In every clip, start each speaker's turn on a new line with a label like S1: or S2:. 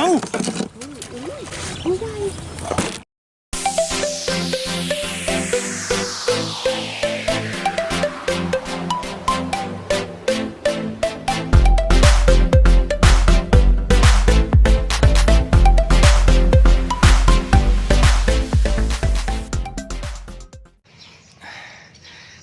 S1: เอ้า
S2: อุ้ยใหญ่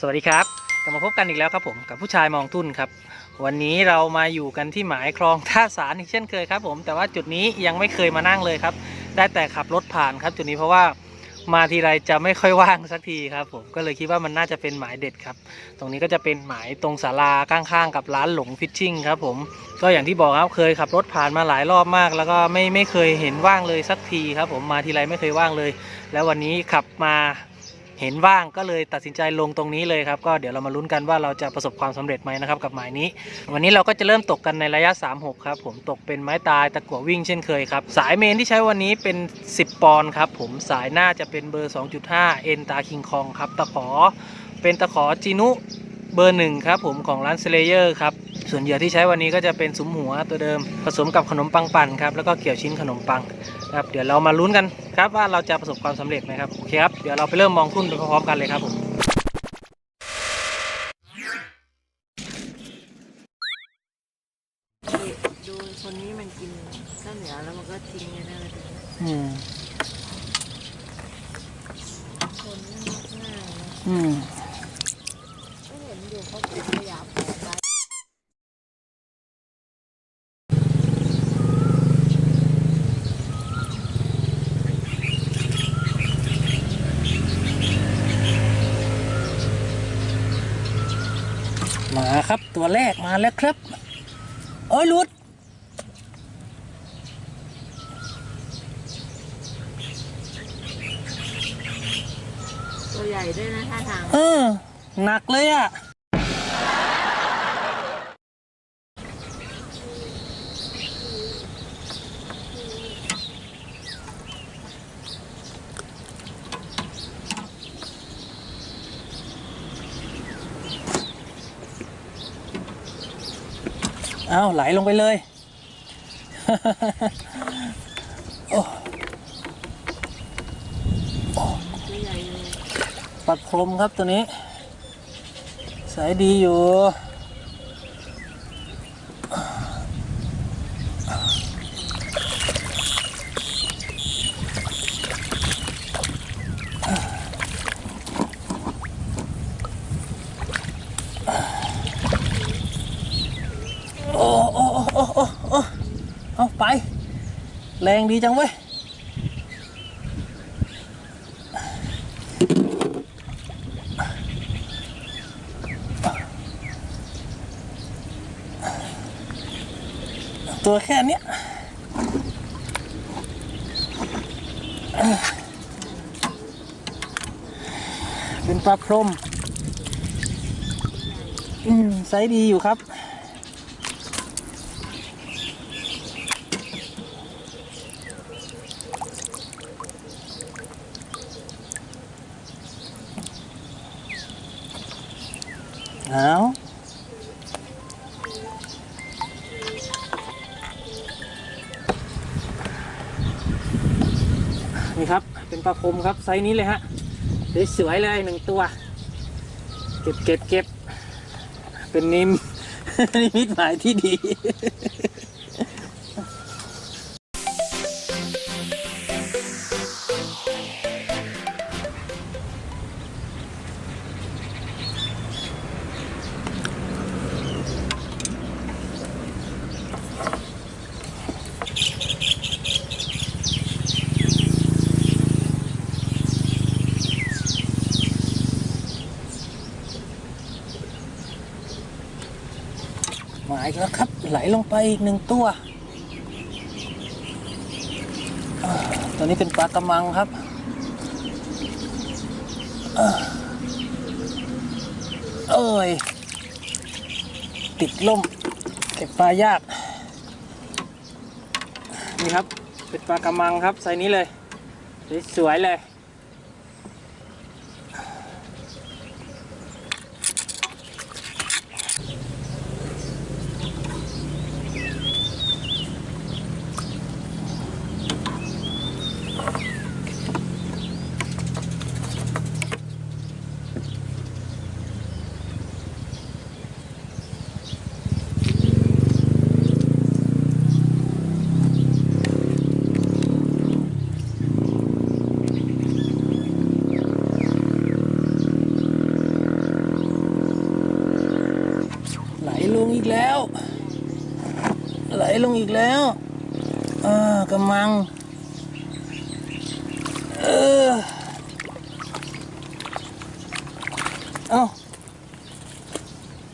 S1: สวัสดีครับกลับมาพบกันอีกแล้วครับผมกับผู้ชายมองทุ่นครับ วันนี้เรามาอยู่กันที่หมายคลองท่าสารอีกเช่นเคยครับผมแต่ว่าจุดนี้ยังไม่เคยมานั่งเลยครับ ได้แต่ขับรถผ่านครับ จุดนี้เพราะว่ามาทีไรจะไม่ค่อยว่างสักทีครับผมก็เลยคิดว่ามันน่าจะเป็นหมายเด็ดครับ ตรงนี้ก็จะเป็นหมายตรงศาลาข้างๆ กับร้านหลงฟิชชิ่งครับผมก็อย่างที่บอกครับเคยขับรถผ่านมาหลายรอบมาก แล้วก็ไม่ไม่เคยเห็นว่างเลยสักทีครับผมมาทีไรไม่เคยว่างเลย แล้ววันนี้ขับมา เห็นว่างก็เลยตัดสินใจลงตรงนี้เลยครับก็เดี๋ยวเรามาลุ้นกันว่าเราจะประสบความสำเร็จไหมนะครับกับหมายนี้ วันนี้เราก็จะเริ่มตกกันในระยะ 36 ครับผมตกเป็นไม้ตายตะกั่ววิ่งเช่นเคยครับสายเมนที่ใช้วันนี้เป็น 10 ปอนด์ครับผมสายหน้าจะเป็นเบอร์ 2.5 เอ็นตาคิงคองครับตะขอเป็นตะขอจีนุ เบอร์หนึ่งครับผมของร้านเซเลเยอร์ครับ ส่วนเหยื่อที่ใช้วันนี้ก็จะเป็นซุ้มหัวตัวเดิม ผสมกับขนมปังปั่นครับ แล้วก็เกี่ยวชิ้นขนมปังครับ เดี๋ยวเรามาลุ้นกันครับว่าเราจะประสบความสำเร็จไหมครับ โอเคครับ เดี๋ยวเราไปเริ่มมองทุ่นไปพร้อมๆกันเลยครับผม
S2: ดูคนนี้มันกินข้าวเหนียวแล้วมันก็ทิ้งไว้นั่นเลย
S1: อืม
S2: คนนี่มากง่ายนะ
S1: อืม
S2: ก็เห็นอยู่เขาเก็บขยะแผงไว้
S1: มาครับตัวแรกมาแล้วครับ โอ้ยหลุด
S2: ตัวใหญ่ด้วยนะท่าทาง
S1: เออ หนักเลยอะ เอาไหลลงไปเลย โอ้
S2: ตัวใหญ่เลย
S1: ปัดพรมครับตัวนี้ สายดีอยู่ โอ้โอ้โอ้โอ้โอ้โอ้เอาไป แรงดีจังเว้ย ตัวแค่เนี้ยเป็นปลาพรมอืมไซส์ดีอยู่ครับ เอานี่ครับ เป็นปลาคมครับ ไซส์นี้เลยฮะสวยๆเลยหนึ่งตัว เก็บเก็บเก็บเป็นนิมนิมิตหมายที่ดี หมายแล้วครับ ไหลลงไปอีกหนึ่งตัว ตัวนี้เป็นปลากระมังครับเอ้ย ติดล่ม เก็บปลายาก นี่ครับ เป็นปลากระมังครับไซส์นี้เลย สวยๆเลย ไห ลงอีกแล้วอ่ากำมัง เออเอา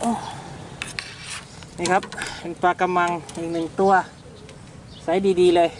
S1: เอานี่ครับ เป็นปลากระมังอีกหนึ่งตัวไซส์ดีๆเลย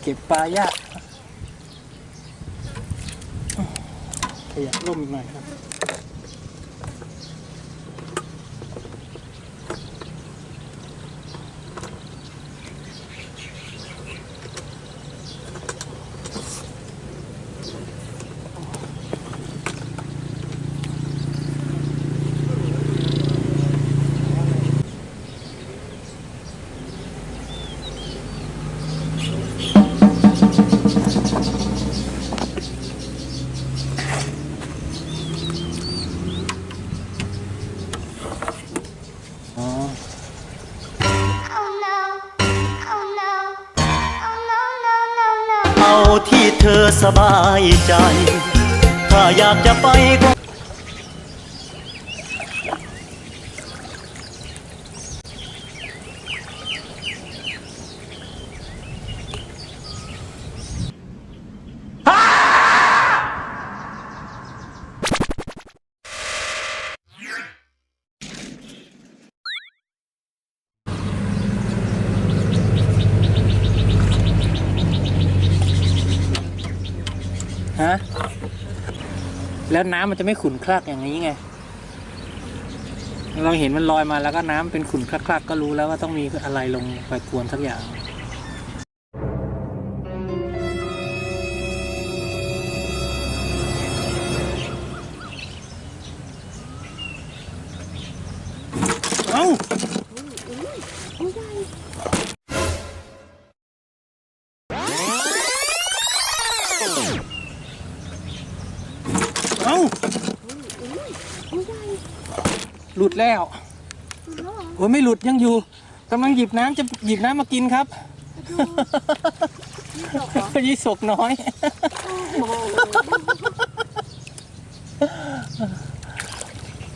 S1: เก็บปลายากขยับร่มอีกหน่อยครับ
S3: ใจ ถ้าอยากจะไปก็
S1: แล้วน้ำมันจะไม่ขุ่นคลักอย่างนี้ไง เราเห็นมันลอยมาแล้วก็น้ำเป็นขุ่นคลักๆก็รู้แล้วว่าต้องมีอะไรลงไปกวนสักอย่าง หลุดแล้วโอ้ยไม่หลุดยังอยู่กำลังหยิบน้ำจะหยิบน้ำมากินครับยี่สกน้อย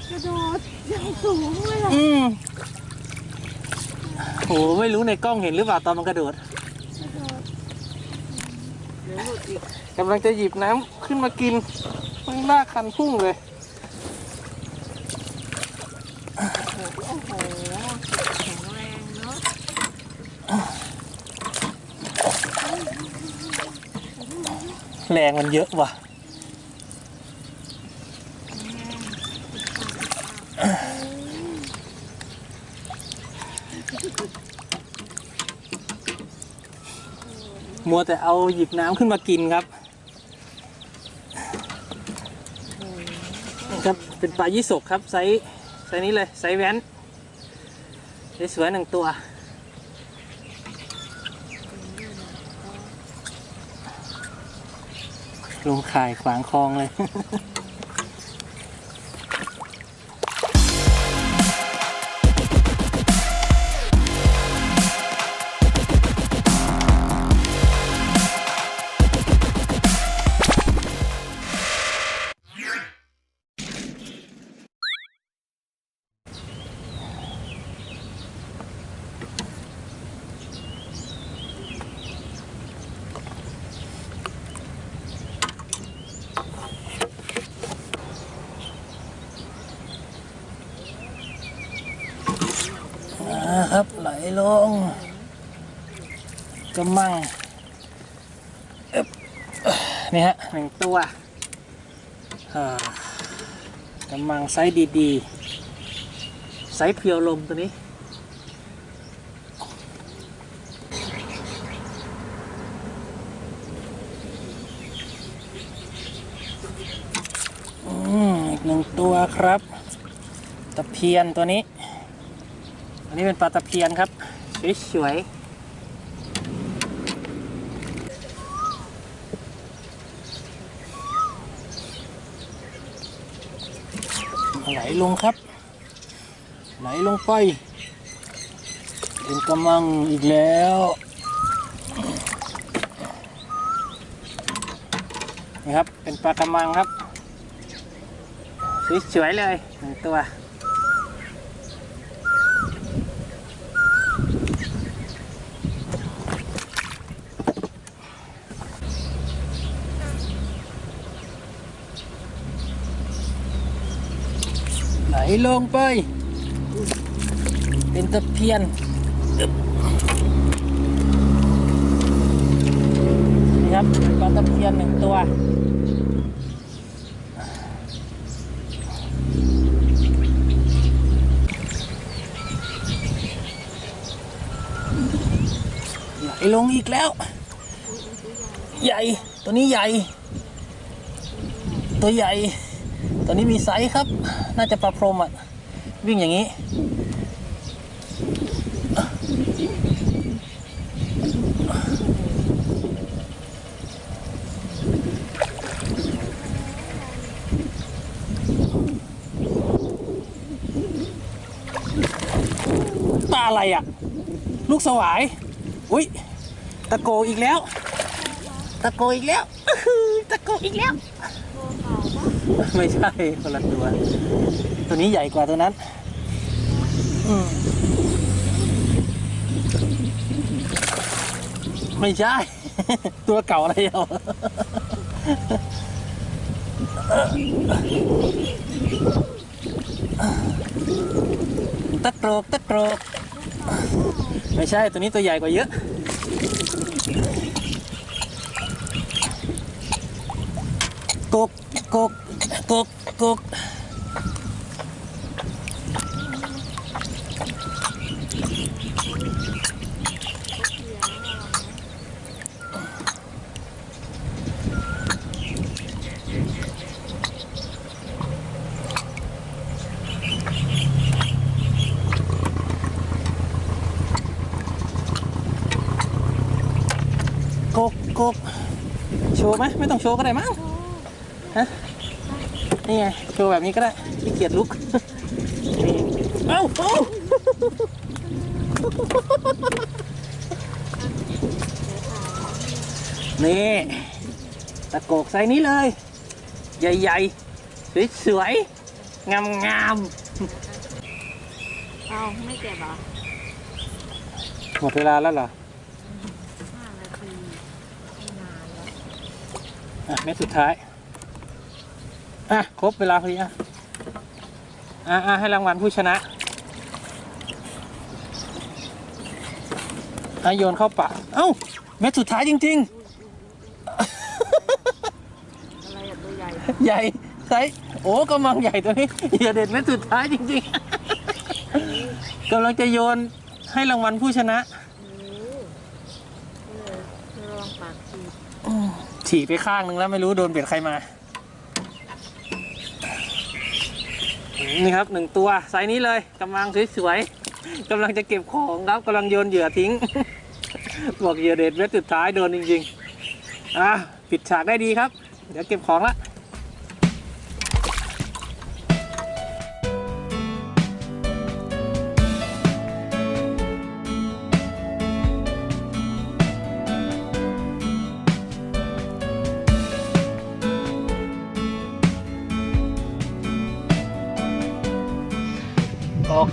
S2: กระโดดอย่างสูงเลยล่ะ
S1: อืมโหไม่รู้ในกล้องเห็นหรือเปล่าตอนมันกระโดด
S2: เดี๋ยวหลุดอีก
S1: กำลังจะหยิบน้ำขึ้นมากินมันหน้าคันพุ่งเลย
S2: โอ้โหแข็งแรงเนาะ
S1: แรงมันเยอะว่ะ มัวแต่เอาหยิบน้ำขึ้นมากินครับ ครับ เป็นปลายี่สกครับ ไซส์ไซส์นี้เลย ไซส์แว้นสวยหนึ่งตัว ลงข่ายขวางคลองเลย ลงกำมังเนี่ฮะหนึ่งตัวอ่ากำมังไซส์ดีๆ ไซส์เพียวลมตัวนี้อืมอีกหนึ่งตัวครับ ตะเพียนตัวนี้ อันนี้เป็นปลาตะเพียนครับสวยๆไหลลงครับ ไหลลงไปเป็นกำลังอีกแล้วนี่ครับเป็นปลากระมังครับสวยๆเลยหนึ่งตัว ลงไป เป็นตะเพียนนี่ครับปลาตะเพียนหนึ่งตัวใหญ่ลงอีกแล้ว ใหญ่ ตัวนี้ใหญ่ ตัวใหญ่ ตัวนี้มีไซส์ครับ น่าจะปลาพรมอะ วิ่งอย่างนี้ ปลาอะไรอะ ลูกสวาย อุ้ย ตะโกอีกแล้ว ตะโกอีกแล้วอือหือตะโกอีกแล้ว ไม่ใช่คนละตัว ตัวนี้ใหญ่กว่าตัวนั้น อืมไม่ใช่ ตัวเก่าอะไรเอาตะโกรกตะโกรกไม่ใช่ตัวนี้ตัวใหญ่กว่าเยอะกก กกกกกกกกกกโชว์ไหมไม่ต้องโชว์ก็ได้มั้ง ฮะนี่ไงโชว์แบบนี้ก็ได้ขี้เกียจลุกนี่เอ้าเอ้านี่ตะโกกไซส์นี้เลย ใหญ่ๆ สวยๆ งาม
S2: เอาไม่เก็บเหรอ
S1: ๆหมดเวลาแล้วเหรอ
S2: ห้านาทีไม่นานแล้ว
S1: อะเม็ดสุดท้าย อะครบเวลาพอดีอะอะอะให้รางวัลผู้ชนะอะโยนเข้าปากเอ้าเม็ดสุดท้ายจริง
S2: อะไรอะตัวใหญ่
S1: ๆ ใหญ่ไซส์โอ้กำลังใหญ่ตัวนี้อย่าเด็ดเม็ดสุดท้ายจริงๆกำลังจะโยนให้รางวัลผู้ชนะ
S2: โอ้เออระวังปากฉีด
S1: ฉี่ไปข้างนึงแล้วไม่รู้โดนเบ็ดใครมา นี่ครับหนึ่งตัวไซส์นี้เลยกำลังสวยๆกำลังจะเก็บของครับกำลังโยนเหยื่อทิ้ง บอกเหยื่อเด็ดเม็ดสุดท้ายโดนจริงๆอะปิดฉากได้ดีครับ เดี๋ยวเก็บของละ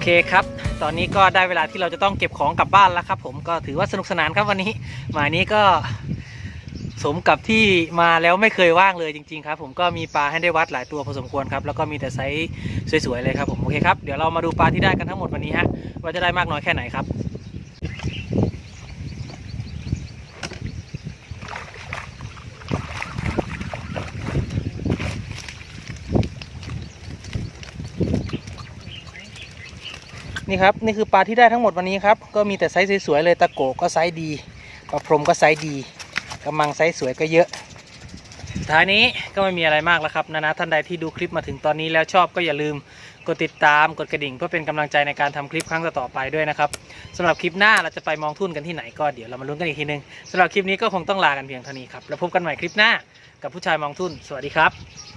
S1: เคครับ ตอนนี้ก็ได้เวลาที่เราจะต้องเก็บของกลับบ้านแล้วครับ ผมก็ถือว่าสนุกสนานครับวันนี้หมายนี้ก็สมกับที่มาแล้วไม่เคยว่างเลยจริง ๆ ครับ ผมก็มีปลาให้ได้วัดหลายตัวพอสมควรครับ แล้วก็มีแต่ไซส์สวยๆเลยครับผมโอเคครับเดี๋ยวเรามาดูปลาที่ได้กันทั้งหมดวันนี้ฮะว่าจะได้มากน้อยแค่ไหนครับ นี่ครับนี่คือปลาที่ได้ทั้งหมดวันนี้ครับก็มีแต่ไซส์สวยๆเลยตะโกก็ไซส์ดีปลาพรมก็ไซส์ดีกำมังไซส์สวยก็เยอะสุดท้ายนี้ก็ไม่มีอะไรมากแล้วครับนะนะท่านใดที่ดูคลิปมาถึงตอนนี้แล้วชอบก็อย่าลืมกดติดตามกดกระดิ่งเพื่อเป็นกำลังใจในการทำคลิปครั้งต่อไปด้วยนะครับสำหรับคลิปหน้าเราจะไปมองทุ่นกันที่ไหนก็เดี๋ยวเรามาลุ้นกันอีกทีนึงสำหรับคลิปนี้ก็คงต้องลากันเพียงเท่านี้ครับแล้วพบกันใหม่คลิปหน้ากับผู้ชายมองทุ่นสวัสดีครับ